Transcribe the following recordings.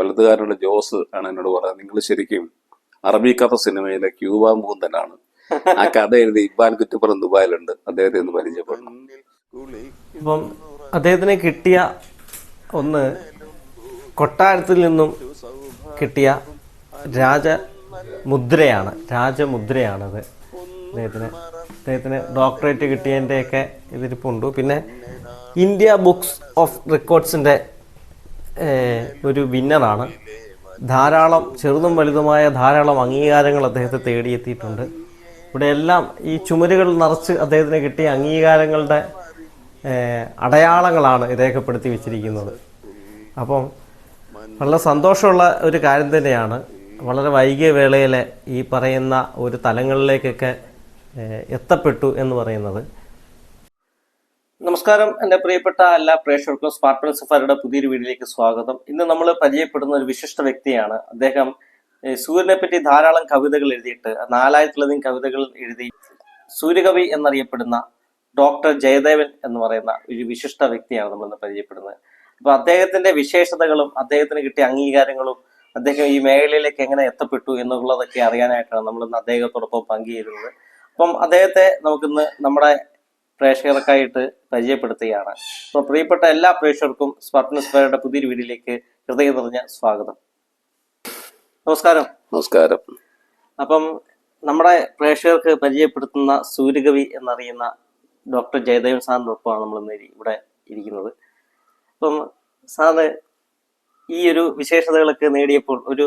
കൊല്ലത്തുകാരനുള്ള ജോസ് ആണ് എന്നോട് പറയാം നിങ്ങൾ ശരിക്കും അറബി കഥ സിനിമയിലെ ക്യൂബ മുകുന്ദനാണ്. ആ കഥ എഴുതി ഇക്ബാൽ കുറ്റിപ്പുറം ദുബായിലുണ്ട്. അദ്ദേഹത്തെ ഒന്ന് പരിചയപ്പെടണം ഇപ്പം അദ്ദേഹത്തിന് കിട്ടിയ ഒന്ന് കൊട്ടാരത്തിൽ നിന്നും കിട്ടിയ രാജ മുദ്രയാണ് രാജമുദ്രയാണത്. അദ്ദേഹത്തിന് അദ്ദേഹത്തിന് ഡോക്ടറേറ്റ് കിട്ടിയതിന്റെയൊക്കെ ഇതിരിപ്പുണ്ട്. പിന്നെ ഇന്ത്യ ബുക്സ് ഓഫ് റെക്കോർഡ്സിന്റെ ഒരു വിന്നറാണ്. ധാരാളം ചെറുതും വലുതുമായ ധാരാളം അംഗീകാരങ്ങൾ അദ്ദേഹത്തെ തേടിയെത്തിയിട്ടുണ്ട്. ഇവിടെ എല്ലാം ഈ ചുമരുകൾ നിറച്ച് അദ്ദേഹത്തിന് കിട്ടിയ അംഗീകാരങ്ങളുടെ അടയാളങ്ങളാണ് രേഖപ്പെടുത്തി വെച്ചിരിക്കുന്നത്. അപ്പം വളരെ സന്തോഷമുള്ള ഒരു കാര്യം തന്നെയാണ്. വളരെ വൈകിയ വേളയിൽ ഈ പറയുന്ന ഒരു തലങ്ങളിലേക്കൊക്കെ എത്തപ്പെട്ടു എന്ന് പറയുന്നത്. നമസ്കാരം. എന്റെ പ്രിയപ്പെട്ട എല്ലാ പ്രേക്ഷകർക്കും സ്മാർട്ട് സഫാരിയുടെ പുതിയൊരു വീഡിയോയിലേക്ക് സ്വാഗതം. ഇന്ന് നമ്മൾ പരിചയപ്പെടുന്ന ഒരു വിശിഷ്ട വ്യക്തിയാണ്. അദ്ദേഹം സൂര്യനെ പറ്റി ധാരാളം കവിതകൾ എഴുതിയിട്ട് നാലായിരത്തിലധികം കവിതകൾ എഴുതി സൂര്യകവി എന്നറിയപ്പെടുന്ന ഡോക്ടർ ജയദേവൻ എന്ന് പറയുന്ന ഒരു വിശിഷ്ട വ്യക്തിയാണ് നമ്മൾ ഇന്ന് പരിചയപ്പെടുന്നത്. അപ്പൊ അദ്ദേഹത്തിന്റെ വിശേഷതകളും അദ്ദേഹത്തിന് കിട്ടിയ അംഗീകാരങ്ങളും അദ്ദേഹം ഈ മേഖലയിലേക്ക് എങ്ങനെ എത്തപ്പെട്ടു എന്നുള്ളതൊക്കെ അറിയാനായിട്ടാണ് നമ്മൾ ഇന്ന് അദ്ദേഹത്തോടൊപ്പം പങ്കുചേരുന്നത്. അപ്പം അദ്ദേഹത്തെ നമുക്കിന്ന് നമ്മുടെ പ്രേക്ഷകർക്കായിട്ട് പരിചയപ്പെടുത്തുകയാണ്. അപ്പോൾ പ്രിയപ്പെട്ട എല്ലാ പ്രേക്ഷകർക്കും സ്പർട്ടനസ്ഫയറുടെ പുതിയൊരു വീഡിയോയിലേക്ക് ഹൃദയം നിറഞ്ഞ സ്വാഗതം. നമസ്കാരം. നമസ്കാരം. അപ്പം നമ്മുടെ പ്രേക്ഷകർക്ക് പരിചയപ്പെടുത്തുന്ന സൂര്യകവി എന്നറിയുന്ന ഡോക്ടർ ജയദേവൻ സാറിന്റെ ഒപ്പമാണ് നമ്മൾ ഇന്ന് ഇവിടെ ഇരിക്കുന്നത്. അപ്പം സാറ് ഈ ഒരു വിശേഷതകളൊക്കെ നേടിയപ്പോൾ ഒരു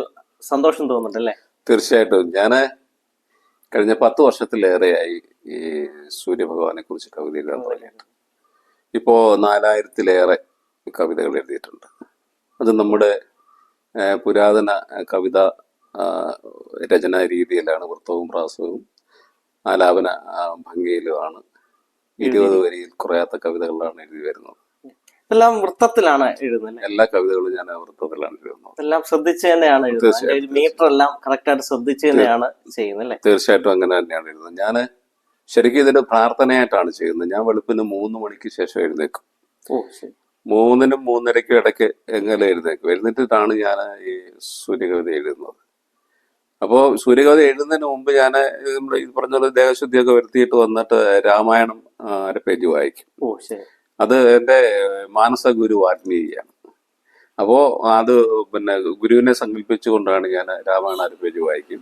സന്തോഷം തോന്നുന്നുണ്ടല്ലേ? തീർച്ചയായിട്ടും. ഞാൻ കഴിഞ്ഞ പത്ത് വർഷത്തിലേറെയായി ഈ സൂര്യഭഗവാനെ കുറിച്ച് കവിത എഴുതാൻ തുടങ്ങിയിട്ട്. ഇപ്പോ നാലായിരത്തിലേറെ കവിതകൾ എഴുതിയിട്ടുണ്ട്. അത് നമ്മുടെ പുരാതന കവിത രചന രീതിയിലാണ് വൃത്തവും പ്രാസവും ആലാപന ഭംഗിയിലുമാണ്. ഇരുപത് വരിയിൽ കുറയാത്ത കവിതകളിലാണ് എഴുതി വരുന്നത്. ഇതെല്ലാം വൃത്തത്തിലാണ് എഴുതുന്നത്. എല്ലാ കവിതകളും ഞാൻ വൃത്തത്തിലാണ് എഴുതുന്നത്. എല്ലാം ശ്രദ്ധിച്ച് തന്നെയാണ് എഴുതുന്നത്. മീറ്റർ എല്ലാം കറക്റ്റ് ആയിട്ട് ശ്രദ്ധിച്ച് തന്നെയാണ് ചെയ്യുന്നത് അല്ലേ? തീർച്ചയായിട്ടും അങ്ങനെ തന്നെയാണ് എഴുതുന്നത്. ഞാൻ ശരിക്കും ഇതിന്റെ പ്രാർത്ഥനയായിട്ടാണ് ചെയ്യുന്നത്. ഞാൻ വെളുപ്പിന് മൂന്ന് മണിക്ക് ശേഷം എഴുന്നേക്കും. മൂന്നിനും മൂന്നരയ്ക്കും ഇടയ്ക്ക് എങ്ങനെ എഴുന്നേക്കും? എഴുന്നേറ്റിട്ടാണ് ഞാൻ ഈ സൂര്യകവിത എഴുതുന്നത്. അപ്പോൾ സൂര്യകവിത എഴുതുന്നതിന് മുമ്പ് ഞാൻ നമ്മുടെ ഈ പറഞ്ഞ ദേഹശുദ്ധിയൊക്കെ വരുത്തിയിട്ട് വന്നിട്ട് രാമായണം അര പേജ് വായിക്കും. അത് എന്റെ മാനസ ഗുരു വാൽമീകിയാണ് അപ്പോൾ അത് പിന്നെ ഗുരുവിനെ സങ്കല്പിച്ചുകൊണ്ടാണ് ഞാൻ രാമായണ അര പേജ് വായിക്കും.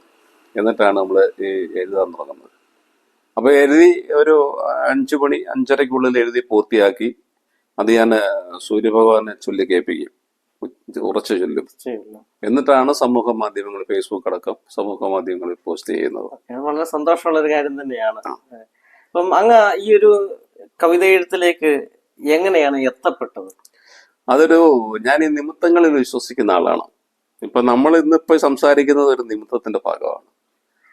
എന്നിട്ടാണ് നമ്മൾ ഈ എഴുതാൻ തുടങ്ങുന്നത്. അപ്പോൾ എഴുതി ഒരു അഞ്ചു മണി അഞ്ചരയ്ക്കുള്ളിൽ എഴുതി പൂർത്തിയാക്കി അത് ഞാൻ സൂര്യഭഗവാനെ ചൊല്ലി കേൾപ്പിക്കും. ഉറച്ചു ചൊല്ലും. എന്നിട്ടാണ് സമൂഹ മാധ്യമങ്ങൾ ഫേസ്ബുക്ക് അടക്കം സമൂഹ മാധ്യമങ്ങളിൽ പോസ്റ്റ് ചെയ്യുന്നത്. വളരെ സന്തോഷമുള്ള ഒരു കാര്യം തന്നെയാണ്. അപ്പം അങ്ങ് ഈ ഒരു കവിത എഴുത്തിലേക്ക് എങ്ങനെയാണ് എത്തപ്പെട്ടത്? അതൊരു ഞാൻ ഈ നിമിത്തങ്ങളിൽ വിശ്വസിക്കുന്ന ആളാണ്. ഇപ്പൊ നമ്മൾ ഇന്നിപ്പോ സംസാരിക്കുന്നത് ഒരു നിമിത്തത്തിന്റെ ഭാഗമാണ്.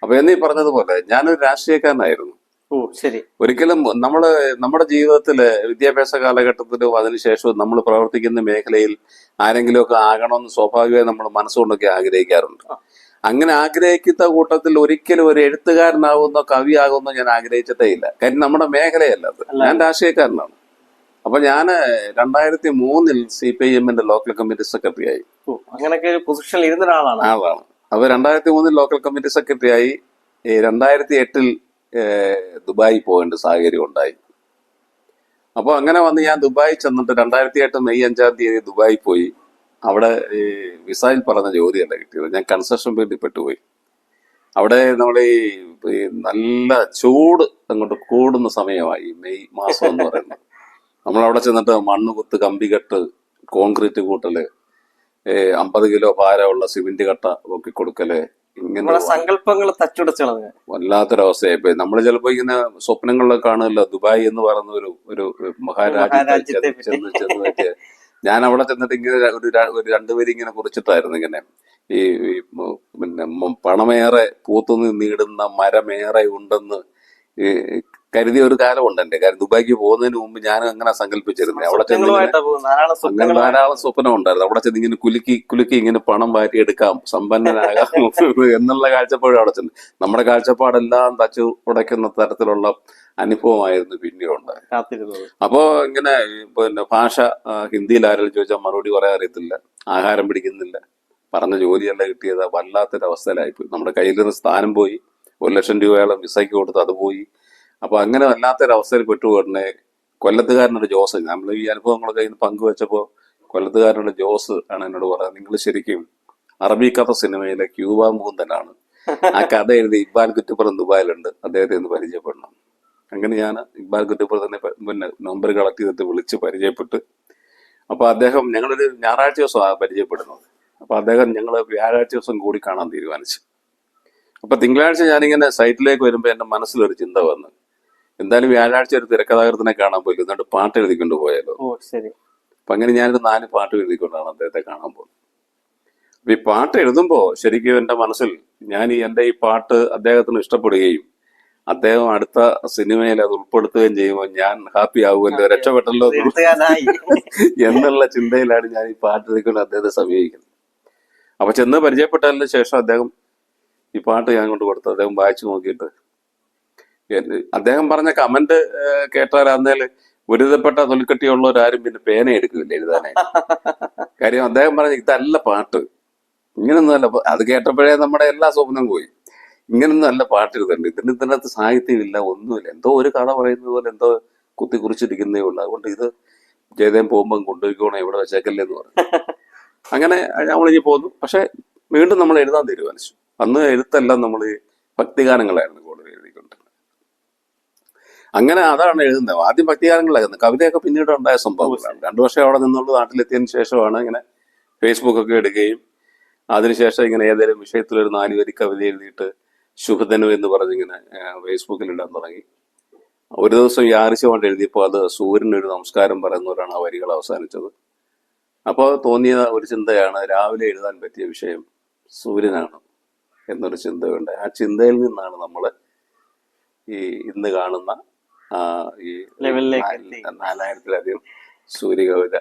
അപ്പൊ എന്നീ പറഞ്ഞതുപോലെ ഞാനൊരു രാഷ്ട്രീയക്കാരനായിരുന്നു. ഓ ശരി. ഒരിക്കലും നമ്മൾ നമ്മുടെ ജീവിതത്തിൽ വിദ്യാഭ്യാസ കാലഘട്ടത്തിലും അതിനുശേഷവും നമ്മൾ പ്രവർത്തിക്കുന്ന മേഖലയിൽ ആരെങ്കിലുമൊക്കെ ആകണമെന്ന് സ്വാഭാവികമായി നമ്മൾ മനസ്സുകൊണ്ടൊക്കെ ആഗ്രഹിക്കാറുണ്ട്. അങ്ങനെ ആഗ്രഹിക്കുന്ന കൂട്ടത്തിൽ ഒരിക്കലും ഒരു എഴുത്തുകാരനാകുന്നോ കവിയാകുന്നോ ഞാൻ ആഗ്രഹിച്ചിട്ടേ ഇല്ല. കാര്യം നമ്മുടെ മേഖലയല്ല അത്. ഞാൻ രാഷ്ട്രീയക്കാരനാണ്. അപ്പൊ ഞാൻ രണ്ടായിരത്തി മൂന്നിൽ സി പി ഐ എമ്മിന്റെ ലോക്കൽ കമ്മിറ്റി സെക്രട്ടറി ആയി. അങ്ങനെയൊക്കെ ഒരു പൊസിഷനിൽ ഇരുന്ന ഒരാളാണ്. ആളാണ്. അപ്പൊ രണ്ടായിരത്തി മൂന്നിൽ ലോക്കൽ കമ്മിറ്റി സെക്രട്ടറി ആയി രണ്ടായിരത്തി എട്ടിൽ ദുബായി പോകേണ്ട സാഹചര്യം ഉണ്ടായി. അപ്പോൾ അങ്ങനെ വന്ന് ഞാൻ ദുബായി ചെന്നിട്ട് രണ്ടായിരത്തി എട്ട് മെയ് അഞ്ചാം തീയതി ദുബായി പോയി. അവിടെ ഈ വിസയിൽ പറഞ്ഞ ജോലിയല്ല കിട്ടിയത്. ഞാൻ കൺസ്ട്രക്ഷൻ ഫീൽഡിൽ പെട്ടുപോയി. അവിടെ നമ്മൾ ഈ നല്ല ചൂട് അങ്ങോട്ട് കൂടുന്ന സമയമായി മെയ് മാസം എന്ന് പറയുന്നത്. നമ്മൾ അവിടെ ചെന്നിട്ട് മണ്ണ് കുത്ത് കമ്പി കെട്ട് കോൺക്രീറ്റ് കൂട്ടൽ അമ്പത് കിലോ ഭാരമുള്ള സിമെന്റ് കട്ട പൊക്കി കൊടുക്കൽ ഇങ്ങനെ സങ്കല്പങ്ങൾ തച്ചുടച്ചു കളഞ്ഞു വല്ലാത്തൊരവസ്ഥയായി പോയി നമ്മൾ ചിലപ്പോ ഇങ്ങനെ സ്വപ്നങ്ങളിലൊക്കെ കാണുമല്ലോ ദുബായ് എന്ന് പറയുന്ന ഒരു ഒരു മഹാരാജ്യത്തെ മഹാരാജ്യത്തെ ചെന്ന് ചെന്ന് ചെന്ന് പറ്റിയ. ഞാൻ അവിടെ ചെന്നിട്ട് ഇങ്ങനെ ഒരു ഒരു രണ്ടുപേരും ഇങ്ങനെ കുറിച്ചിട്ടായിരുന്നു ഇങ്ങനെ. ഈ പിന്നെ പണമേറെ പൂത്തുനിന്ന് നീടുന്ന മരമേറെ ഉണ്ടെന്ന് ഈ കരുതിയ ഒരു കാലമുണ്ട് എന്റെ കാര്യം ദുബായിക്ക് പോകുന്നതിന് മുമ്പ് ഞാൻ അങ്ങനെ സങ്കല്പിച്ചിരുന്നു അവിടെ ചെന്ന് ധാരാളം സ്വപ്നം ഉണ്ടായിരുന്നു. അവിടെ ചെന്ന് ഇങ്ങനെ കുലുക്കി കുലുക്കി ഇങ്ങനെ പണം വാരിയെടുക്കാം സമ്പന്നനാകാം എന്നുള്ള കാഴ്ചപ്പാട് അവിടെ ചെന്ന്. നമ്മുടെ കാഴ്ചപ്പാടെല്ലാം തച്ചു ഉടയ്ക്കുന്ന തരത്തിലുള്ള അനുഭവമായിരുന്നു പിന്നീട് ഉണ്ടായത്. അപ്പോ ഇങ്ങനെ പിന്നെ ഭാഷ ഹിന്ദിയിൽ ആരെങ്കിലും ചോദിച്ചാൽ മറുപടി പറയാൻ അറിയത്തില്ല. ആഹാരം പിടിക്കുന്നില്ല. പറഞ്ഞ ജോലിയല്ല കിട്ടിയത്. വല്ലാത്തൊരു അവസ്ഥയിലായിപ്പോയി നമ്മുടെ കയ്യിൽ നിന്ന് സ്ഥാനം പോയി. ഒരു ലക്ഷം രൂപയോളം വിസയ്ക്ക് കൊടുത്ത് അത് പോയി. അപ്പൊ അങ്ങനെ വല്ലാത്തൊരവസ്ഥയിൽ പെട്ടു ഉടനെ കൊല്ലത്തുകാരനൊരു ജോസ്. നമ്മൾ ഈ അനുഭവങ്ങളൊക്കെ ഇന്ന് പങ്കുവെച്ചപ്പോൾ കൊല്ലത്തുകാരനോട് ജോസ് ആണ് എന്നോട് പറയുന്നത് നിങ്ങൾ ശരിക്കും അറബി കഥ സിനിമയിലെ ക്യൂബ മുകുന്ദനാണ്. ആ കഥ എഴുതി ഇബ്ബാൽ കുറ്റിപ്പുറം ദുബായിലുണ്ട്. അദ്ദേഹത്തെ ഒന്ന് പരിചയപ്പെടണം. അങ്ങനെ ഞാൻ ഇബ്ബാൽ കുറ്റിപ്പുറത്തിനെ തന്നെ പിന്നെ നമ്പർ കളക്ട് ചെയ്തിട്ട് വിളിച്ച് പരിചയപ്പെട്ട് അപ്പൊ അദ്ദേഹം ഞങ്ങളൊരു ഞായറാഴ്ച ദിവസം പരിചയപ്പെടുന്നത്. അപ്പൊ അദ്ദേഹം ഞങ്ങൾ വ്യാഴാഴ്ച ദിവസം കൂടി കാണാൻ തീരുമാനിച്ചു. അപ്പൊ തിങ്കളാഴ്ച ഞാനിങ്ങനെ സൈറ്റിലേക്ക് വരുമ്പോൾ എന്റെ മനസ്സിലൊരു ചിന്ത വന്നു എന്തായാലും വ്യാഴാഴ്ച ഒരു തിരക്കഥാകൃത്തിനെ കാണാൻ പോയി എന്നിട്ട് പാട്ട് എഴുതിക്കൊണ്ട് പോയാലോ? ഓ ശരി. അപ്പൊ അങ്ങനെ ഞാനൊരു നാല് പാട്ട് എഴുതിക്കൊണ്ടാണ് അദ്ദേഹത്തെ കാണാൻ പോകുന്നത് അപ്പൊ ഈ പാട്ട് എഴുതുമ്പോൾ ശരിക്കും എന്റെ മനസ്സിൽ ഞാൻ ഈ എന്റെ ഈ പാട്ട് അദ്ദേഹത്തിന് ഇഷ്ടപ്പെടുകയും അദ്ദേഹം അടുത്ത സിനിമയിൽ അത് ഉൾപ്പെടുത്തുകയും ചെയ്യുമ്പോൾ ഞാൻ ഹാപ്പി ആവുമല്ലോ രക്ഷപ്പെട്ടല്ലോ എന്നുള്ള ചിന്തയിലാണ് ഞാൻ ഈ പാട്ട് എഴുതിക്കൊണ്ട് അദ്ദേഹത്തെ സമീപിക്കുന്നത്. അപ്പൊ ചെന്ന് പരിചയപ്പെട്ടതിന് ശേഷം അദ്ദേഹം ഈ പാട്ട് ഞാൻ കൊണ്ട് കൊടുത്തു. അദ്ദേഹം വായിച്ചു നോക്കിയിട്ട് അദ്ദേഹം പറഞ്ഞ കമന്റ് കേട്ടാൽ ഒരുതപ്പെട്ട തൊലിക്കട്ടിയുള്ളവരാരും പിന്നെ പേന എടുക്കില്ല എഴുതാനായിട്ട്. കാര്യം അദ്ദേഹം പറഞ്ഞ ഇതല്ല പാട്ട്. ഇങ്ങനൊന്നുമല്ല അത് കേട്ടപ്പോഴേ നമ്മുടെ എല്ലാ സ്വപ്നം പോയി. ഇങ്ങനൊന്നും അല്ല പാട്ട് എഴുതണ്ട് ഇതിന് ഇതിനകത്ത് സാഹിത്യമില്ല ഒന്നുമില്ല. എന്തോ ഒരു കഥ പറയുന്നത് പോലെ എന്തോ കുത്തി കുറിച്ചിരിക്കുന്നേ ഉള്ളൂ. അതുകൊണ്ട് ഇത് ജയദേവൻ പോകുമ്പം കൊണ്ടുപോയിക്കോണം ഇവിടെ വെച്ചേക്കല്ലേ എന്ന് പറഞ്ഞു. അങ്ങനെ നമ്മൾ ഇനി പോന്നു പക്ഷെ വീണ്ടും നമ്മൾ എഴുതാൻ തീരുമാനിച്ചു. അന്ന് എഴുത്തെല്ലാം നമ്മൾ ഭക്തിഗാനങ്ങളായിരുന്നു. അങ്ങനെ അതാണ് എഴുതുന്നത്. ആദ്യം ഭക്തിഗാനങ്ങളായിരുന്നു കവിതയൊക്കെ പിന്നീട് ഉണ്ടായ സംഭവങ്ങളാണ്. രണ്ടു വർഷം അവിടെ നിന്നുള്ള. നാട്ടിലെത്തിയതിനു ശേഷമാണ് ഇങ്ങനെ ഫേസ്ബുക്ക് ഒക്കെ എടുക്കുകയും അതിനുശേഷം ഇങ്ങനെ ഏതെങ്കിലും വിഷയത്തിൽ ഒരു നാല് വരി കവിത എഴുതിയിട്ട് ശുഭധനു എന്ന് പറഞ്ഞ് ഇങ്ങനെ ഫേസ്ബുക്കിൽ ഇടാൻ തുടങ്ങി. ഒരു ദിവസം ഈ ആവശ്യമായിട്ട് എഴുതിയപ്പോൾ അത് സൂര്യനൊരു നമസ്കാരം പറയുന്നവരാണ് ആ വരികൾ അവസാനിച്ചത്. അപ്പോൾ തോന്നിയ ഒരു ചിന്തയാണ് രാവിലെ എഴുതാൻ പറ്റിയ വിഷയം സൂര്യനാണ് എന്നൊരു ചിന്തയുണ്ട്. ആ ചിന്തയിൽ നിന്നാണ് നമ്മൾ ഈ ഇന്ന് കാണുന്ന ഈ നാലായിരത്തിലധികം സൂര്യകവിത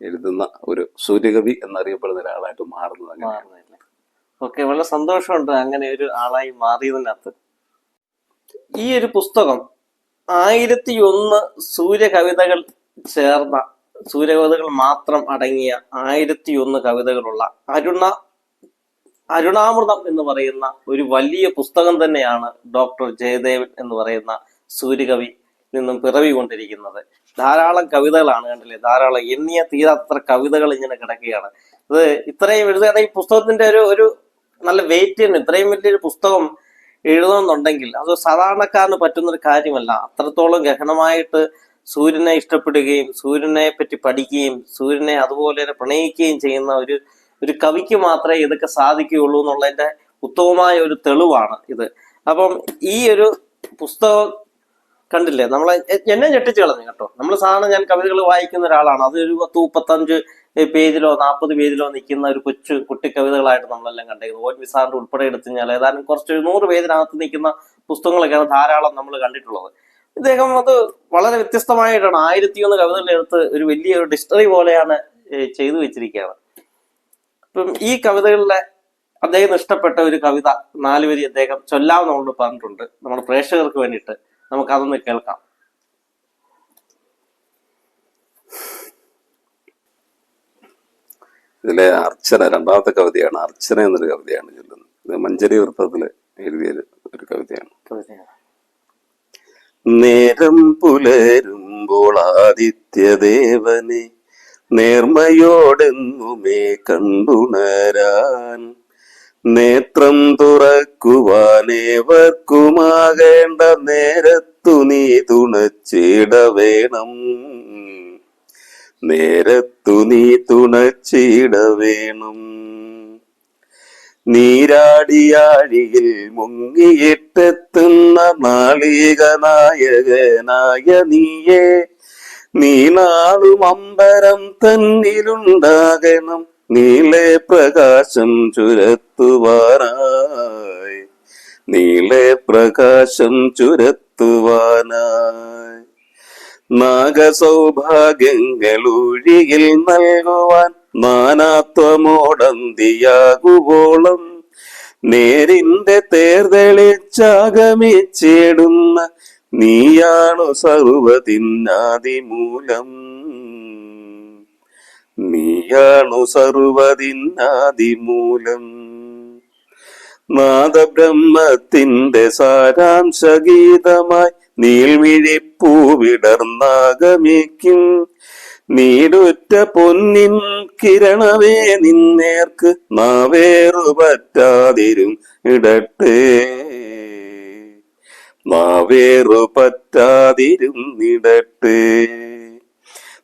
എഴുതുന്ന ഒരു സൂര്യകവി എന്നറിയപ്പെടുന്ന ഒരാളായിട്ട് മാറുന്നത് അങ്ങനെ ഓക്കെ വളരെ സന്തോഷമുണ്ട് അങ്ങനെ ഒരു ആളായി മാറിയതിനകത്ത്. ഈ ഒരു പുസ്തകം ആയിരത്തി ഒന്ന് സൂര്യ കവിതകൾ ചേർന്ന സൂര്യകവിതകൾ മാത്രം അടങ്ങിയ ആയിരത്തി ഒന്ന് കവിതകളുള്ള അരുണ അരുണാമൃതം എന്ന് പറയുന്ന ഒരു വലിയ പുസ്തകം തന്നെയാണ് ഡോക്ടർ ജയദേവൻ എന്ന് പറയുന്ന സൂര്യകവി നിന്നും പിറവി കൊണ്ടിരിക്കുന്നത് ധാരാളം കവിതകളാണ് കണ്ടില്ലേ? ധാരാളം എണ്ണിയ തീരാത്ര കവിതകൾ ഇങ്ങനെ കിടക്കുകയാണ്. ഇത് ഇത്രയും എഴുതുകയാണ് ഈ പുസ്തകത്തിന്റെ ഒരു ഒരു നല്ല വെയിറ്റ് തന്നെ ഇത്രയും വലിയൊരു പുസ്തകം എഴുതണമെന്നുണ്ടെങ്കിൽ അത് സാധാരണക്കാരന് പറ്റുന്നൊരു കാര്യമല്ല. അത്രത്തോളം ഗഹനമായിട്ട് സൂര്യനെ ഇഷ്ടപ്പെടുകയും സൂര്യനെ പറ്റി പഠിക്കുകയും സൂര്യനെ അതുപോലെ തന്നെ പ്രണയിക്കുകയും ചെയ്യുന്ന ഒരു ഒരു കവിക്ക് മാത്രമേ ഇതൊക്കെ സാധിക്കുകയുള്ളൂ എന്നുള്ളതിന്റെ ഉത്തമമായ ഒരു തെളിവാണ് ഇത്. അപ്പം ഈ ഒരു പുസ്തകം കണ്ടില്ലേ? നമ്മളെ എന്നെ ഞെട്ടിച്ചു കളഞ്ഞു കേട്ടോ. നമ്മൾ സാധാരണ ഞാൻ കവിതകൾ വായിക്കുന്ന ഒരാളാണ്. അത് ഒരു പത്ത് മുപ്പത്തഞ്ച് പേജിലോ നാൽപ്പത് പേജിലോ നിൽക്കുന്ന ഒരു കൊച്ചു കുട്ടി കവിതകളായിട്ട് നമ്മളെല്ലാം കണ്ടേക്കുന്നത്. ഓൻ വിസാറിന്റെ ഉൾപ്പെടെ എടുത്തു കഴിഞ്ഞാൽ ഏതാനും കുറച്ച് നൂറ് പേജിനകത്ത് നിൽക്കുന്ന പുസ്തകങ്ങളൊക്കെയാണ് ധാരാളം നമ്മൾ കണ്ടിട്ടുള്ളത്. ഇദ്ദേഹം അത് വളരെ വ്യത്യസ്തമായിട്ടാണ് ആയിരത്തി ഒന്ന് കവിതകൾ എടുത്ത് ഒരു വലിയ ഒരു ഡിക്ഷണറി പോലെയാണ് ചെയ്തു വെച്ചിരിക്കുകയാണ്. ഇപ്പം ഈ കവിതകളിലെ അദ്ദേഹം ഇഷ്ടപ്പെട്ട ഒരു കവിത നാലുവരി അദ്ദേഹം ചൊല്ലാവുന്നതുകൊണ്ട് പറഞ്ഞിട്ടുണ്ട്. നമ്മുടെ പ്രേക്ഷകർക്ക് വേണ്ടിയിട്ട്. നമുക്ക് അതൊന്ന് കേൾക്കാം. ഇതിലെ അർച്ചന രണ്ടാമത്തെ കവിതയാണ്. അർച്ചന എന്നൊരു കവിതയാണ് ചൊല്ലുന്നത്. ഇത് മഞ്ചരി വൃത്തത്തിൽ എഴുതിയ ഒരു- കവിതയാണ്. നേരം പുലരുമ്പോൾ ആദിത്യദേവനെ നേർമയോടെന്നുമേ കണ്ടുണരാൻ നേത്രം തുറക്കുവാനേവർക്കുമാകേണ്ട നേരത്തു നീ തുണച്ചിട വേണം. നേരത്തു നീ തുണച്ചിട വേണം. നീരാടിയാഴിയിൽ മുങ്ങിയിട്ടെത്തുന്ന നാളിക നായകനായ നീയെ നീനാളും അമ്പരം തന്നിലുണ്ടാകണം. നീളെ പ്രകാശം ചുരത്തുവാനായി. നീളെ പ്രകാശം ചുരത്തുവാനായി. നാഗസൗഭാഗ്യങ്ങളൊഴിയിൽ നൽകുവാൻ നാനാത്വമോടന്തിയാകുവോളം. നേരിന്റെ തേർതെളിച്ചാകമിച്ചേടുന്ന നീയാണു സർവതിന്നാദിമൂലം നീയാണു സർവതിന്നാദിമൂലം നാദബ്രഹ്മത്തിന്റെ സാരാംശഗീതമായി നീൾമിഴിപ്പൂവിടർന്നാഗമിക്കും നീടുറ്റ പൊന്നിൻ കിരണവേ നിന്നേർക്ക് നാവേറു പറ്റാതിരും ഇടട്ടെ. നാവേറു പറ്റാതിരും ഇടട്ടെ.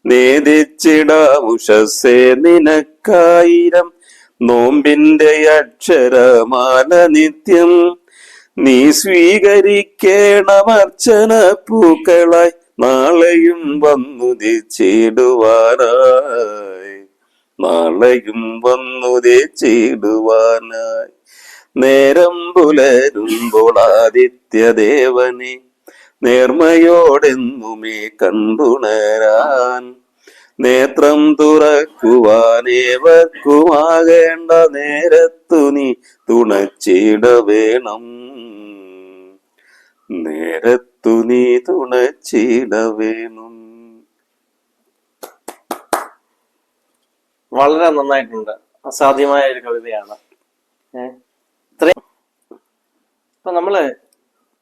നേദിച്ചിടാമുഷസേ നിനക്കായിരം. നോമ്പിന്റെ അക്ഷരമാല നിത്യം നീ സ്വീകരിക്കേണമർച്ചന പൂക്കളായി. നാളെയും വന്നുദിച്ചിടുവാനായി നാളെയും വന്നുദിച്ചിടുവാനായി നേരം പുലരുമ്പോൾ ആദിത്യദേവനെ നേർമയോടെന്നുമേ കണ്ടുണരാൻ. നേത്രം തുറക്കുവാനേവർക്കുമാകേണ്ട നേരത്തു നീ തുണച്ചിട വേണം. നേരത്തു നീ തുണച്ചിട വേണം. വളരെ നന്നായിട്ടുണ്ട്. അസാധ്യമായ ഒരു കവിതയാണ്. ഏഹ് ഇത്രയും ഇപ്പൊ നമ്മൾ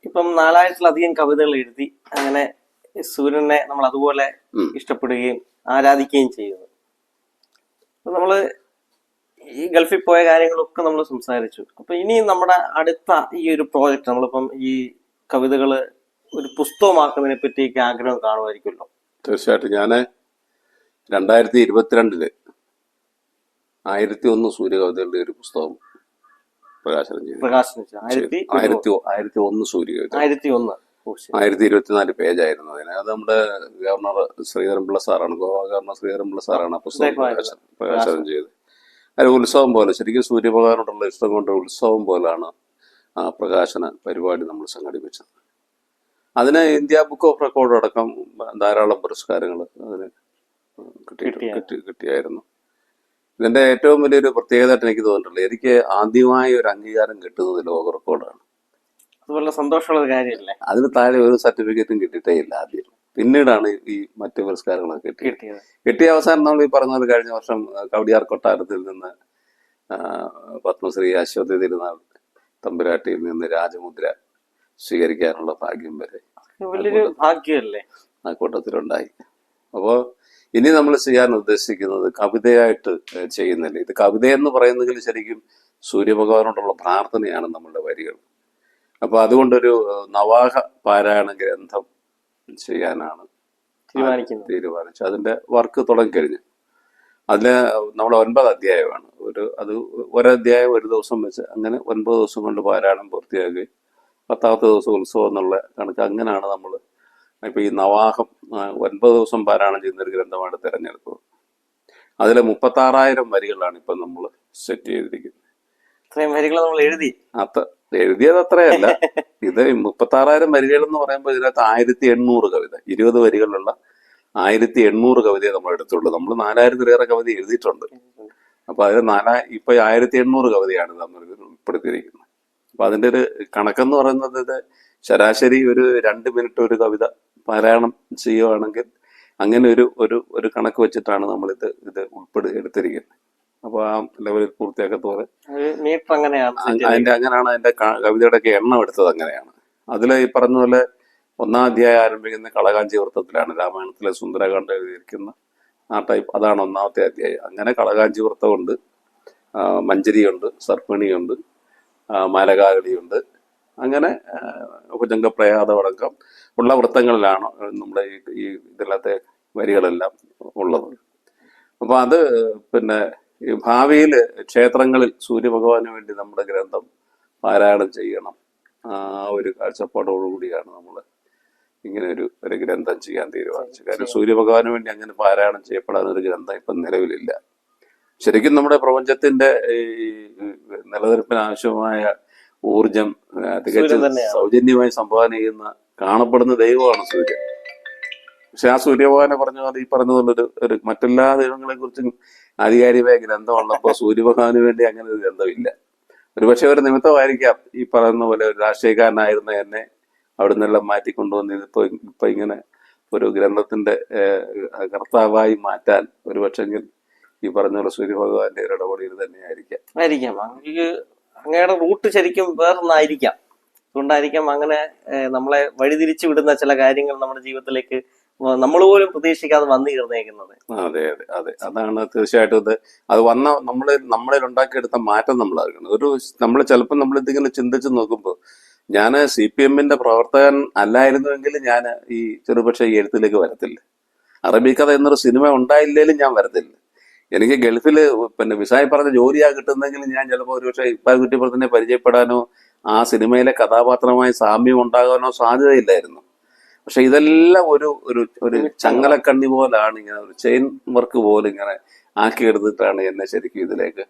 ഇപ്പം നാലായിരത്തിലധികം കവിതകൾ എഴുതി അങ്ങനെ സൂര്യനെ നമ്മൾ അതുപോലെ ഇഷ്ടപ്പെടുകയും ആരാധിക്കുകയും ചെയ്യുന്നു. അപ്പൊ നമ്മൾ ഈ ഗൾഫിൽ പോയ കാര്യങ്ങളൊക്കെ നമ്മൾ സംസാരിച്ചു. അപ്പൊ ഇനി നമ്മുടെ അടുത്ത ഈ ഒരു പ്രോജക്റ്റ് നമ്മളിപ്പം ഈ കവിതകൾ ഒരു പുസ്തകമാക്കുന്നതിനെ പറ്റിയൊക്കെ ആഗ്രഹം കാണുമായിരിക്കുമല്ലോ. തീർച്ചയായിട്ടും. ഞാൻ രണ്ടായിരത്തി ഇരുപത്തിരണ്ടിൽ ആയിരത്തി ഒന്ന് സൂര്യകവിതകളുടെ ഒരു പുസ്തകം പ്രകാശനം ചെയ്തു. പ്രകാശനം ആയിരത്തി ആയിരത്തി ഒന്ന് സൂര്യകവിത ആയിരത്തി ഒന്ന്. ആയിരത്തി ഇരുപത്തിനാല് പേജായിരുന്നു അതിന്. അത് നമ്മുടെ ഗവർണർ ശ്രീധരൻപിള്ള സാറാണ്. ഗോവ ഗവർണർ ശ്രീധരൻപിള്ള സാറാണ് ആ പുസ്തകം പ്രകാശനം ചെയ്തത്. ഒരു ഉത്സവം പോലെ ശരിക്കും സൂര്യഭഗവാനോടുള്ള ഇഷ്ടം കൊണ്ട് ഉത്സവം പോലാണ് ആ പ്രകാശന പരിപാടി നമ്മൾ സംഘടിപ്പിച്ചത്. അതിന് ഇന്ത്യ ബുക്ക് ഓഫ് റെക്കോർഡ് അടക്കം ധാരാളം പുരസ്കാരങ്ങൾ അതിന്. കിട്ടി കിട്ടിയായിരുന്നു. ഇതിന്റെ ഏറ്റവും വലിയൊരു പ്രത്യേകതയായിട്ട് എനിക്ക് തോന്നിയിട്ടുള്ളത് എനിക്ക് ആദ്യമായി ഒരു അംഗീകാരം കിട്ടുന്നത് ലോക റെക്കോർഡാണ് അത് വളരെ സന്തോഷമുള്ള ഒരു കാര്യമല്ലേ? അതിന് താഴെ ഒരു സർട്ടിഫിക്കറ്റും കിട്ടിയിട്ടേ ഇല്ല ആദ്യം. പിന്നീടാണ് ഈ മറ്റു പുരസ്കാരങ്ങളൊക്കെ കിട്ടിയത്. കിട്ടിയത്. കിട്ടിയ അവസാനം നമ്മൾ ഈ പറഞ്ഞത് കഴിഞ്ഞ വർഷം കവടിയാർ കൊട്ടാരത്തിൽ നിന്ന് പത്മശ്രീ അശ്വതി തിരുനാൾ തമ്പുരാട്ടിയിൽ നിന്ന് രാജമുദ്ര സ്വീകരിക്കാനുള്ള ഭാഗ്യം വരെ വലിയൊരു ഭാഗ്യമല്ലേ? ആ കൂട്ടത്തിലുണ്ടായി. അപ്പോൾ ഇനി നമ്മൾ ചെയ്യാൻ ഉദ്ദേശിക്കുന്നത് കവിതയായിട്ട് ചെയ്യുന്നില്ല. ഇത് കവിത എന്ന് പറയുന്നതിൽ ശരിക്കും സൂര്യഭഗവാനോടുള്ള പ്രാർത്ഥനയാണ് നമ്മളുടെ വരികൾ. അപ്പൊ അതുകൊണ്ടൊരു നവാഹ പാരായണ ഗ്രന്ഥം ചെയ്യാനാണ് തീരുമാനിച്ചു. അതിന്റെ വർക്ക് തുടങ്ങിക്കഴിഞ്ഞു. അതിന് നമ്മൾ ഒൻപത് അധ്യായമാണ്. ഒരു അത് ഒരധ്യായം ഒരു ദിവസം വെച്ച് അങ്ങനെ ഒൻപത് ദിവസം കൊണ്ട് പാരായണം പൂർത്തിയാക്കി പത്താമത്തെ ദിവസം ഉത്സവം എന്നുള്ള കണക്ക് അങ്ങനെയാണ് നമ്മൾ ഇപ്പൊ ഈ നവാഹം ഒൻപത് ദിവസം പാരായണം ചെയ്യുന്ന ഒരു ഗ്രന്ഥമാണ് തിരഞ്ഞെടുത്തത് അതിലെ മുപ്പത്താറായിരം വരികളാണ് ഇപ്പൊ നമ്മൾ സെറ്റ് ചെയ്തിരിക്കുന്നത്. ഇത്രയും വരികൾ നമ്മൾ എഴുതി. അത്ര എഴുതിയത് അത്രയല്ല. ഇത് മുപ്പത്താറായിരം വരികൾ എന്ന് പറയുമ്പോൾ ഇതിനകത്ത് ആയിരത്തി എണ്ണൂറ് കവിത ഇരുപത് വരികളുള്ള ആയിരത്തി എണ്ണൂറ് കവിതയെ നമ്മൾ എടുത്തുള്ളൂ. നമ്മൾ നാലായിരത്തിലേറെ കവിത എഴുതിയിട്ടുണ്ട്. അപ്പൊ അതിൽ നാലാ ഇപ്പൊ ആയിരത്തി എണ്ണൂറ് കവിതയാണ് നമ്മൾ ഉൾപ്പെടുത്തിയിരിക്കുന്നത്. അപ്പൊ അതിന്റെ ഒരു കണക്കെന്ന് പറയുന്നത് ശരാശരി ഒരു രണ്ട് മിനിറ്റ് ഒരു കവിത പാരായണം ചെയ്യുകയാണെങ്കിൽ അങ്ങനെ ഒരു ഒരു ഒരു കണക്ക് വെച്ചിട്ടാണ് നമ്മളിത് ഇത് ഉൾപ്പെടു എടുത്തിരിക്കുന്നത്. അപ്പൊ ആ ലെവലിൽ പൂർത്തിയാക്കത്തോടെ. അതിന്റെ അങ്ങനെയാണ് അതിന്റെ ക- കവിതയുടെ ഒക്കെ എണ്ണം എടുത്തത് അങ്ങനെയാണ്. അതിൽ ഈ പറഞ്ഞ പോലെ ഒന്നാം അധ്യായം ആരംഭിക്കുന്ന കളകാഞ്ചി വൃത്തത്തിലാണ് രാമായണത്തിലെ സുന്ദരകാന്ഡ എഴുതിയിരിക്കുന്ന ആ ടൈപ്പ്. അതാണ് ഒന്നാമത്തെ അധ്യായം. അങ്ങനെ കളകാഞ്ചി വൃത്തമുണ്ട്. മഞ്ചരിയുണ്ട് സർപ്പിണിയുണ്ട് മാലകാകളിയുണ്ട് അങ്ങനെ ഉപജംഗപ്രയാതമടക്കം ഉള്ള വൃത്തങ്ങളിലാണ് നമ്മുടെ ഈ ഈ ഇതിലത്തെ വരികളെല്ലാം ഉള്ളത്. അപ്പൊ അത് പിന്നെ ഈ ഭാവിയിൽ ക്ഷേത്രങ്ങളിൽ സൂര്യഭഗവാന് വേണ്ടി നമ്മുടെ ഗ്രന്ഥം പാരായണം ചെയ്യണം. ആ ഒരു കാഴ്ചപ്പാടോടുകൂടിയാണ് നമ്മൾ ഇങ്ങനെ ഒരു ഒരു ഗ്രന്ഥം ചെയ്യാൻ തീരുമാനിച്ചത്. കാര്യം സൂര്യഭഗവാന് വേണ്ടി അങ്ങനെ പാരായണം ചെയ്യപ്പെടാൻ ഒരു ഗ്രന്ഥം ഇപ്പം നിലവിലില്ല. ശരിക്കും നമ്മുടെ പ്രപഞ്ചത്തിന്റെ ഈ നിലനിൽപ്പിന് ആവശ്യമായ ഊർജം തികച്ചും സൗജന്യമായി സംഭാവന ചെയ്യുന്ന കാണപ്പെടുന്ന ദൈവമാണ് സൂര്യൻ. പക്ഷെ ആ സൂര്യഭഗവാനെ പറഞ്ഞ പോലെ ഈ പറഞ്ഞ പോലെ ഒരു മറ്റെല്ലാ ദൈവങ്ങളെ കുറിച്ചും ആധികാരികമായ ഗ്രന്ഥം ഉള്ളപ്പോൾ സൂര്യഭഗവാന് വേണ്ടി അങ്ങനെ ഒരു ഗ്രന്ഥമില്ല. ഒരുപക്ഷെ ഒരു നിമിത്തമായിരിക്കാം ഈ പറയുന്ന പോലെ ഒരു രാഷ്ട്രീയക്കാരനായിരുന്ന എന്നെ അവിടെ നിന്നെല്ലാം മാറ്റിക്കൊണ്ടുവന്ന് ഇതിപ്പോ ഇപ്പൊ ഇങ്ങനെ ഒരു ഗ്രന്ഥത്തിന്റെ കർത്താവായി മാറ്റാൻ ഒരു പക്ഷെങ്കിൽ ഈ പറഞ്ഞ പോലെ സൂര്യഭഗവാന്റെ ഒരു ഇടപെടൽ തന്നെയായിരിക്കാം. ആയിരിക്കാം. അങ്ങ് അങ്ങയുടെ റൂട്ട് ശരിക്കും വേറൊന്നായിരിക്കാം. അതുകൊണ്ടായിരിക്കാം അങ്ങനെ നമ്മളെ വഴിതിരിച്ചു വിടുന്ന ചില കാര്യങ്ങൾ നമ്മുടെ ജീവിതത്തിലേക്ക് നമ്മൾ പോലും പ്രതീക്ഷിക്കാതെ വന്നു തീർന്നേക്കുന്നത് അതെ അതെ അതെ. അതാണ് തീർച്ചയായിട്ടും ഇത്. അത് വന്ന നമ്മൾ നമ്മളിൽ ഉണ്ടാക്കിയെടുത്ത മാറ്റം നമ്മൾ അറിയണം ഒരു നമ്മൾ ചിലപ്പോൾ നമ്മൾ ഇതിങ്ങനെ ചിന്തിച്ച് നോക്കുമ്പോൾ ഞാൻ സി പി എമ്മിന്റെ പ്രവർത്തകൻ അല്ലായിരുന്നുവെങ്കിൽ ഞാൻ ഈ ചെറുപക്ഷ ഈ എഴുത്തിലേക്ക് വരത്തില്ല. അറബിക്കഥ എന്നൊരു സിനിമ ഉണ്ടായില്ലേലും ഞാൻ വരത്തില്ല. എനിക്ക് ഗൾഫിൽ പിന്നെ വിസായി പറഞ്ഞ ജോലിയാ കിട്ടുന്നെങ്കിൽ ഞാൻ ചിലപ്പോൾ ഒരുപക്ഷെ ഇപ്പാൽ കുറ്റിപ്പുറത്തിനെ പരിചയപ്പെടാനോ ആ സിനിമയിലെ കഥാപാത്രമായി സാമ്യം ഉണ്ടാകാനോ സാധ്യതയില്ലായിരുന്നു. പക്ഷെ ഇതെല്ലാം ഒരു ഒരു ഒരു ചങ്ങലക്കണ്ണി പോലാണ് ഇങ്ങനെ ഒരു ചെയിൻ വർക്ക് പോലെ ഇങ്ങനെ ആക്കിയെടുത്തിട്ടാണ് എന്നെ ശരിക്കും ഇതിലേക്ക്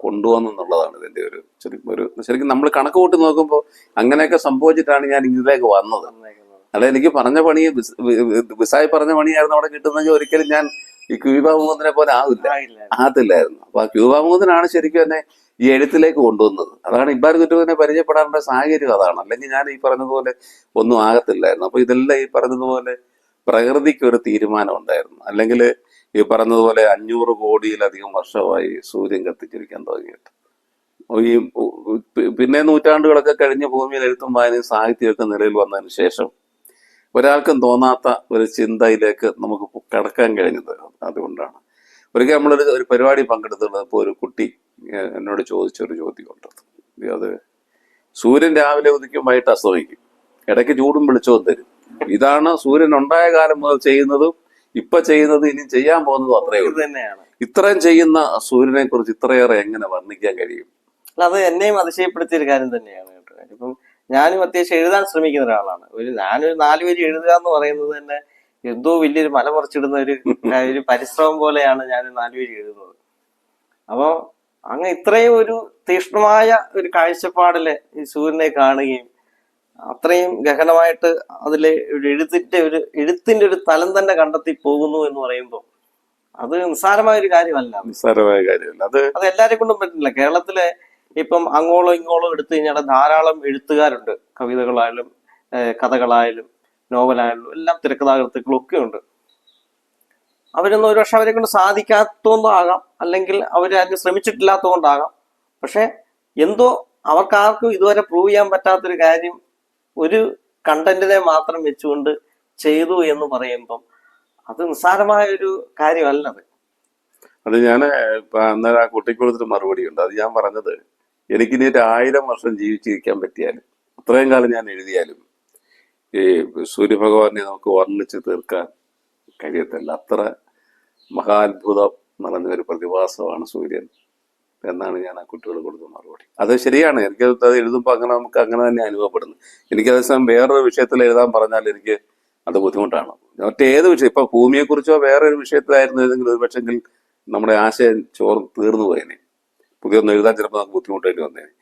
കൊണ്ടുവന്നെന്നുള്ളതാണ് ഇതിന്റെ ഒരു ശരിക്കും ഒരു ശരിക്കും നമ്മൾ കണക്ക് കൂട്ടി നോക്കുമ്പോൾ അങ്ങനെയൊക്കെ സംഭവിച്ചിട്ടാണ് ഞാൻ ഇതിലേക്ക് വന്നത്. അല്ല എനിക്ക് പറഞ്ഞ പണി വിസായി പറഞ്ഞ പണിയായിരുന്നു അവിടെ കിട്ടുന്നെങ്കിൽ ഒരിക്കലും ഞാൻ ഈ ക്യൂബ മുഹമ്മദിനെ പോലെ ആവില്ല. ആകത്തില്ലായിരുന്നു. അപ്പൊ ആ ക്യൂബ മുഹമ്മദിനാണ് ശരിക്കും എന്നെ ഈ എഴുത്തിലേക്ക് കൊണ്ടുവന്നത്. അതാണ് ഇബ്ബാർ കുറ്റുവിനെ പരിചയപ്പെടാനുള്ള സാഹചര്യം അതാണ്. അല്ലെങ്കിൽ ഞാൻ ഈ പറഞ്ഞതുപോലെ ഒന്നും ആകത്തില്ലായിരുന്നു. അപ്പൊ ഇതെല്ലാം ഈ പറഞ്ഞതുപോലെ പ്രകൃതിക്ക് ഒരു തീരുമാനം ഉണ്ടായിരുന്നു. അല്ലെങ്കിൽ ഈ പറഞ്ഞതുപോലെ അഞ്ഞൂറ് കോടിയിലധികം വർഷമായി സൂര്യൻ കത്തിച്ചിരിക്കാൻ തുടങ്ങിയിട്ട്. ഈ പിന്നെ നൂറ്റാണ്ടുകളൊക്കെ കഴിഞ്ഞ ഭൂമിയിൽ എഴുത്തും വായനയും സാഹിത്യമൊക്കെ നിലയിൽ വന്നതിന് ശേഷം ഒരാൾക്കും തോന്നാത്ത ഒരു ചിന്തയിലേക്ക് നമുക്ക് കടക്കാൻ കഴിഞ്ഞത് അതുകൊണ്ടാണ്. ഒരിക്കൽ നമ്മളൊരു ഒരു പരിപാടി പങ്കെടുത്തുള്ളപ്പോൾ ഒരു കുട്ടി എന്നോട് ചോദിച്ചൊരു ചോദ്യമുണ്ട് അത് സൂര്യൻ രാവിലെ ഉദിക്കും വൈകിട്ട് അസ്തമിക്കും ഇടയ്ക്ക് ചൂടും വെളിച്ചവും തരും. ഇതാണ് സൂര്യൻ ഉണ്ടായ കാലം മുതൽ ചെയ്യുന്നതും ഇപ്പൊ ചെയ്യുന്നത് ഇനി ചെയ്യാൻ പോകുന്നതും അത്രയേ ഉള്ളൂ. തന്നെയാണ്. ഇത്രയും ചെയ്യുന്ന സൂര്യനെ കുറിച്ച് ഇത്രയേറെ എങ്ങനെ വർണിക്കാൻ കഴിയും? അത് എന്നെയും അതിശയപ്പെടുത്തിയ ഒരു കാര്യം തന്നെയാണ് കേട്ടോ. ഇപ്പം ഞാനും അത്യാവശ്യം എഴുതാൻ ശ്രമിക്കുന്ന ഒരാളാണ്. ഒരു ഞാനൊരു നാല് പേര് എഴുതുക എന്ന് പറയുന്നത് തന്നെ എന്തോ വലിയൊരു മല മറിച്ചിടുന്ന ഒരു ഒരു പരിശ്രമം പോലെയാണ് ഞാൻ നാല് വരി എഴുതുന്നത് അപ്പോ അങ്ങ് ഇത്രയും ഒരു തീക്ഷ്ണമായ ഒരു കാഴ്ചപ്പാടിൽ ഈ സൂര്യനെ കാണുകയും അത്രയും ഗഹനമായിട്ട് അതിലെ ഒരു എഴുത്തിന്റെ ഒരു എഴുത്തിന്റെ ഒരു തലം തന്നെ കണ്ടെത്തി പോകുന്നു എന്ന് പറയുമ്പോൾ അത് നിസ്സാരമായ ഒരു കാര്യമല്ല. നിസ്സാരമായ കാര്യമല്ല. അത് അത് എല്ലാരെ കൊണ്ടും പറ്റില്ല. കേരളത്തിലെ ഇപ്പം അങ്ങോളം ഇങ്ങോളം എടുത്തു കഴിഞ്ഞാൽ ധാരാളം എഴുത്തുകാരുണ്ട്. കവിതകളായാലും കഥകളായാലും നോവലായാലും എല്ലാം തിരക്കഥാകൃത്തുക്കളും ഒക്കെ ഉണ്ട്. അവരൊന്നും ഒരുപക്ഷെ അവരെ കൊണ്ട് സാധിക്കാത്തതുകൊണ്ടാകാം അല്ലെങ്കിൽ അവർ അതിന് ശ്രമിച്ചിട്ടില്ലാത്തതുകൊണ്ടാകാം. പക്ഷെ എന്തോ അവർക്കാർക്കും ഇതുവരെ പ്രൂവ് ചെയ്യാൻ പറ്റാത്തൊരു കാര്യം ഒരു കണ്ടന്റിനെ മാത്രം വെച്ചുകൊണ്ട് ചെയ്തു എന്ന് പറയുമ്പം അത് നിസ്സാരമായ ഒരു കാര്യമല്ല അത്. ഞാൻ അന്നേരം ആ കുട്ടിക്ക് കൊടുത്തിട്ട് മറുപടി ഉണ്ട്. അത് ഞാൻ പറഞ്ഞത് എനിക്കിനി ഒരു ആയിരം വർഷം ജീവിച്ചിരിക്കാൻ പറ്റിയാലും അത്രയും കാലം ഞാൻ എഴുതിയാലും ഈ സൂര്യഭഗവാനെ നമുക്ക് വർണിച്ച് തീർക്കാൻ കഴിയത്തില്ല. അത്ര മഹാത്ഭുതം നിറഞ്ഞ ഒരു പ്രതിഭാസമാണ് സൂര്യൻ എന്നാണ് ഞാൻ ആ കുട്ടികൾ കൊടുത്ത മറുപടി. അത് ശരിയാണ്. എനിക്ക് അത് എഴുതുമ്പോൾ അങ്ങനെ നമുക്ക് അങ്ങനെ തന്നെ അനുഭവപ്പെടുന്നു. എനിക്ക് അതേസമയം വേറൊരു വിഷയത്തിൽ എഴുതാൻ പറഞ്ഞാൽ എനിക്ക് അത് ബുദ്ധിമുട്ടാണ്. മറ്റേത് വിഷയം? ഇപ്പൊ ഭൂമിയെക്കുറിച്ചോ ഒരു വിഷയത്തിലായിരുന്നു ഏതെങ്കിലും ഒരു പക്ഷെങ്കിൽ നമ്മുടെ ആശയം ചോർ തീർന്നു പോയേനെ. പുതിയൊന്നും എഴുതാൻ ചിലപ്പോൾ നമുക്ക് ബുദ്ധിമുട്ടായിട്ട് വന്നേനെ.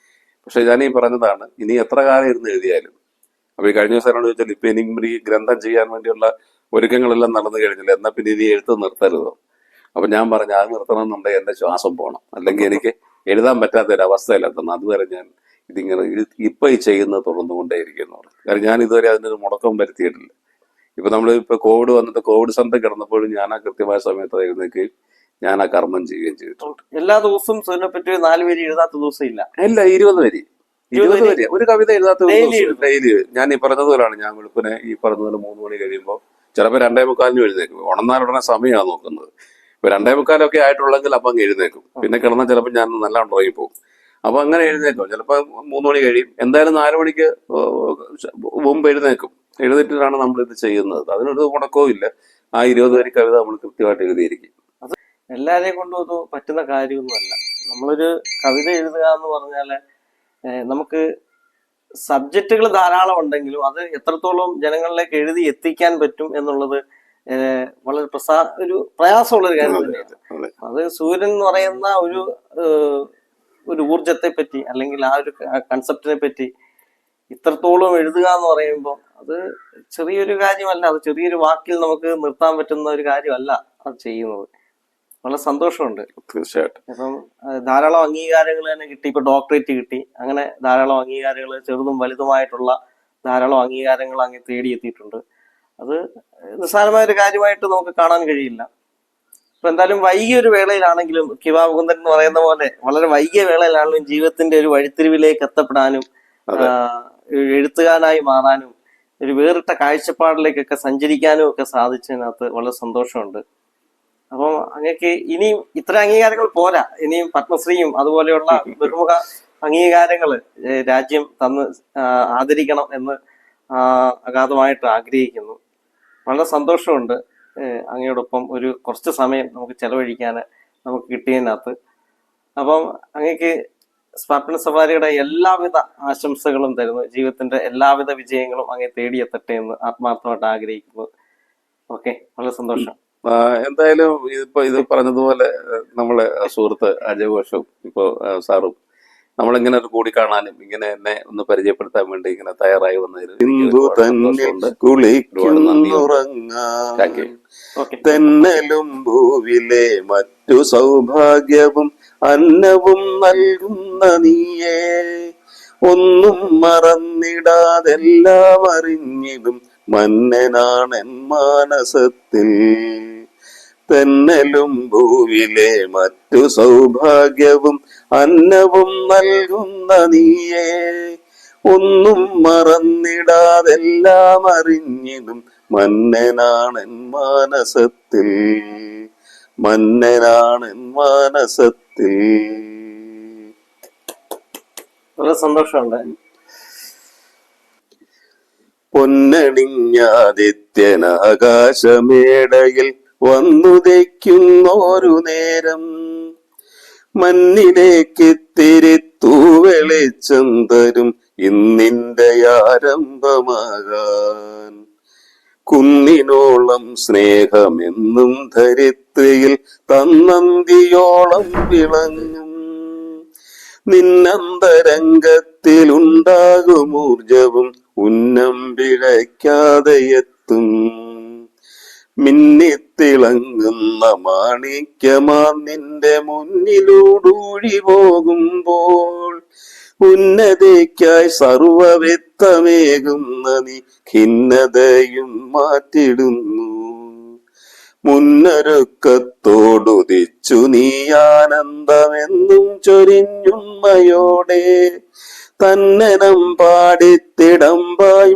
പക്ഷെ ഞാൻ ഈ പറഞ്ഞതാണ് ഇനി എത്ര കാലം ഇരുന്ന് എഴുതിയാലും അപ്പൊ ഈ കഴിഞ്ഞ ദിവസം ചോദിച്ചാൽ ഇപ്പൊ ഇനി ഈ ഗ്രന്ഥം ചെയ്യാൻ വേണ്ടിയുള്ള ഒരുക്കങ്ങളെല്ലാം നടന്നു കഴിഞ്ഞില്ല. എന്നാ പിന്നെ ഇനി എഴുത്ത് നിർത്തരുതോ? അപ്പൊ ഞാൻ പറഞ്ഞു അത് നിർത്തണമെന്നുണ്ടെങ്കിൽ എന്റെ ശ്വാസം പോകണം അല്ലെങ്കിൽ എനിക്ക് എഴുതാൻ പറ്റാത്ത ഒരു അവസ്ഥയിലെത്തണം അതുവരെ ഞാൻ ഇതിങ്ങനെ ഇപ്പൊ ഈ ചെയ്യുന്നത് തുടർന്നുകൊണ്ടേയിരിക്കുന്നു. കാരണം ഞാൻ ഇതുവരെ അതിനൊരു മുടക്കം വരുത്തിയിട്ടില്ല. ഇപ്പൊ നമ്മൾ ഇപ്പൊ കോവിഡ് വന്നിട്ട് കോവിഡ് സെന്റർ കിടന്നപ്പോഴും ഞാൻ ആ കൃത്യമായ സമയത്ത് എഴുന്നേക്കുകയും ഞാൻ ആ കർമ്മം ചെയ്യുകയും ചെയ്തിട്ടുണ്ട്. എല്ലാ ദിവസവും പറ്റി നാല് പേര് എഴുതാത്ത ദിവസം ഇല്ല ഇല്ല ഇരുപത് വരി ഇരുപത് വരെ. ഒരു കവിത എഴുതാത്ത. ഡെയിലി ഞാൻ ഈ പറഞ്ഞതുപോലാണ് ഞാൻ വെളുപ്പിനെ ഈ പറഞ്ഞതുപോലെ മൂന്ന് മണി കഴിയുമ്പോൾ ചിലപ്പോൾ രണ്ടേ മുക്കാലിനും എഴുന്നേക്കും ഉണർന്നാൽ ഉടനെ സമയമാണ് നോക്കുന്നത്. ഇപ്പൊ രണ്ടേ മുക്കാലൊക്കെ ആയിട്ടുള്ളെങ്കിൽ അപ്പം അങ്ങ് എഴുന്നേക്കും പിന്നെ കിടന്നാൽ ചിലപ്പോൾ ഞാൻ നല്ല ഉറങ്ങി പോകും. അപ്പൊ അങ്ങനെ എഴുന്നേക്കും ചിലപ്പോൾ മൂന്ന് മണി കഴിയും. എന്തായാലും നാല് മണിക്ക് മുമ്പ് എഴുന്നേക്കും എഴുന്നേറ്റിട്ടാണ് നമ്മൾ ഇത് ചെയ്യുന്നത്. അതിനൊരു മുടക്കവും ഇല്ല. ആ ഇരുപത് വരി കവിത നമ്മൾ കൃത്യമായിട്ട് എഴുതിയിരിക്കും. എല്ലാരെയും കൊണ്ടും അത് പറ്റുന്ന കാര്യമൊന്നുമല്ല. നമ്മളൊരു കവിത എഴുതുക എന്ന് പറഞ്ഞാൽ ഏഹ് നമുക്ക് സബ്ജക്റ്റുകൾ ധാരാളം ഉണ്ടെങ്കിലും അത് എത്രത്തോളം ജനങ്ങളിലേക്ക് എഴുതി എത്തിക്കാൻ പറ്റും എന്നുള്ളത് വളരെ പ്രസാ ഒരു പ്രയാസമുള്ള ഒരു കാര്യം തന്നെയാണ്. അത്. സൂര്യൻ എന്ന് പറയുന്ന ഒരു ഒരു ഊർജത്തെ പറ്റി അല്ലെങ്കിൽ ആ ഒരു കൺസെപ്റ്റിനെ പറ്റി ഇത്രത്തോളം എഴുതുക എന്ന് പറയുമ്പോൾ അത് ചെറിയൊരു കാര്യമല്ല അത് ചെറിയൊരു വാക്കിൽ നമുക്ക് നിർത്താൻ പറ്റുന്ന ഒരു കാര്യമല്ല അത് ചെയ്യുന്നത്. വളരെ സന്തോഷമുണ്ട്. തീർച്ചയായിട്ടും. ഇപ്പം ധാരാളം അംഗീകാരങ്ങൾ തന്നെ കിട്ടി. ഇപ്പൊ ഡോക്ടറേറ്റ് കിട്ടി. അങ്ങനെ ധാരാളം അംഗീകാരങ്ങൾ ചെറുതും വലുതുമായിട്ടുള്ള ധാരാളം അംഗീകാരങ്ങൾ അങ്ങ് തേടിയെത്തിയിട്ടുണ്ട്. അത് നിസ്സാരമായ ഒരു കാര്യമായിട്ട് നമുക്ക് കാണാൻ കഴിയില്ല. ഇപ്പൊ എന്തായാലും വൈകിയ ഒരു വേളയിലാണെങ്കിലും കിവാ മുകുന്ദൻ എന്ന് പറയുന്ന പോലെ വളരെ വൈകിയ വേളയിലാണെങ്കിലും ജീവിതത്തിന്റെ ഒരു വഴിത്തിരിവിലേക്ക് എത്തപ്പെടാനും എഴുത്തുകാരനായി മാറാനും ഒരു വേറിട്ട കാഴ്ചപ്പാടിലേക്കൊക്കെ സഞ്ചരിക്കാനും ഒക്കെ സാധിച്ചതിനകത്ത് വളരെ സന്തോഷമുണ്ട്. അപ്പം അങ്ങക്ക് ഇനിയും ഇത്ര അംഗീകാരങ്ങൾ പോരാ. ഇനിയും പത്മശ്രീയും അതുപോലെയുള്ള ബഹുമുഖ അംഗീകാരങ്ങൾ രാജ്യം തന്ന് ആദരിക്കണം എന്ന് അഗാധമായിട്ട് ആഗ്രഹിക്കുന്നു. വളരെ സന്തോഷമുണ്ട് അങ്ങയോടൊപ്പം ഒരു കുറച്ച് സമയം നമുക്ക് ചെലവഴിക്കാൻ നമുക്ക് കിട്ടിയതിനകത്ത്. അപ്പം അങ്ങക്ക് സ്പാർട്ടൻ സഫാരിയുടെ എല്ലാവിധ ആശംസകളും തരുന്നു. ജീവിതത്തിന്റെ എല്ലാവിധ വിജയങ്ങളും അങ്ങേ തേടിയെത്തട്ടെ എന്ന് ആത്മാർത്ഥമായിട്ട് ആഗ്രഹിക്കുന്നു. ഓക്കെ വളരെ സന്തോഷം. എന്തായാലും ഇതിപ്പോ ഇത് പറഞ്ഞതുപോലെ നമ്മളെ സുഹൃത്ത് അജയ് ഘോഷും ഇപ്പോ സാറും നമ്മളിങ്ങനെ ഒരു കൂടി കാണാനും ഇങ്ങനെ എന്നെ ഒന്ന് പരിചയപ്പെടുത്താൻ വേണ്ടി ഇങ്ങനെ തയ്യാറായി വന്നതിൽ തെന്നലും ഭൂവിലെ മറ്റു സൗഭാഗ്യവും അന്നവും നൽകുന്ന നീയേ. ഒന്നും മറന്നിടാതെല്ലാം അറിഞ്ഞിടും മന്നനാണെൻ മാനസത്തിൽ. തെന്നലും ഭൂവിലെ മറ്റു സൗഭാഗ്യവും അന്നവും നൽകുന്ന നീയേ. ഒന്നും മറന്നിടാതെല്ലാം അറിഞ്ഞിടും മന്നനാണൻ മാനസത്തിൽ. മന്നനാണൻ മാനസത്തിൽ. നല്ല സന്തോഷമുണ്ട്. പൊന്നണിഞ്ഞാദിത്യനാകാശമേടയിൽ വന്നുതയ്ക്കുന്നോരു നേരം. മഞ്ഞിലേക്കിത്തിരി തൂവെളിച്ചം തരും ഇന്നിന്റെ ആരംഭമാകാൻ. കുന്നിനോളം സ്നേഹമെന്നും ധരിത്രിയിൽ തന്നന്തിയോളം വിളങ്ങും. നിന്നന്തരംഗത്തിലുണ്ടാകും ഊർജവും ഉന്നം പിഴയ്ക്കാതെ എത്തും. മിന്നിത്തിളങ്ങുന്ന മാണിക്യമാ നിന്റെ മുന്നിലൂടൂഴി പോകുമ്പോൾ ഉന്നതിക്കായി സർവവിത്തമേകുന്ന നീ ഖിന്നതയും മാറ്റിടുന്നു. മുന്നൊരുക്കത്തോടുദിച്ചു നീ ആനന്ദമെന്നും ചൊരിഞ്ഞുമ്മയോടെ തന്നനം പാടിത്തിടമ്പായി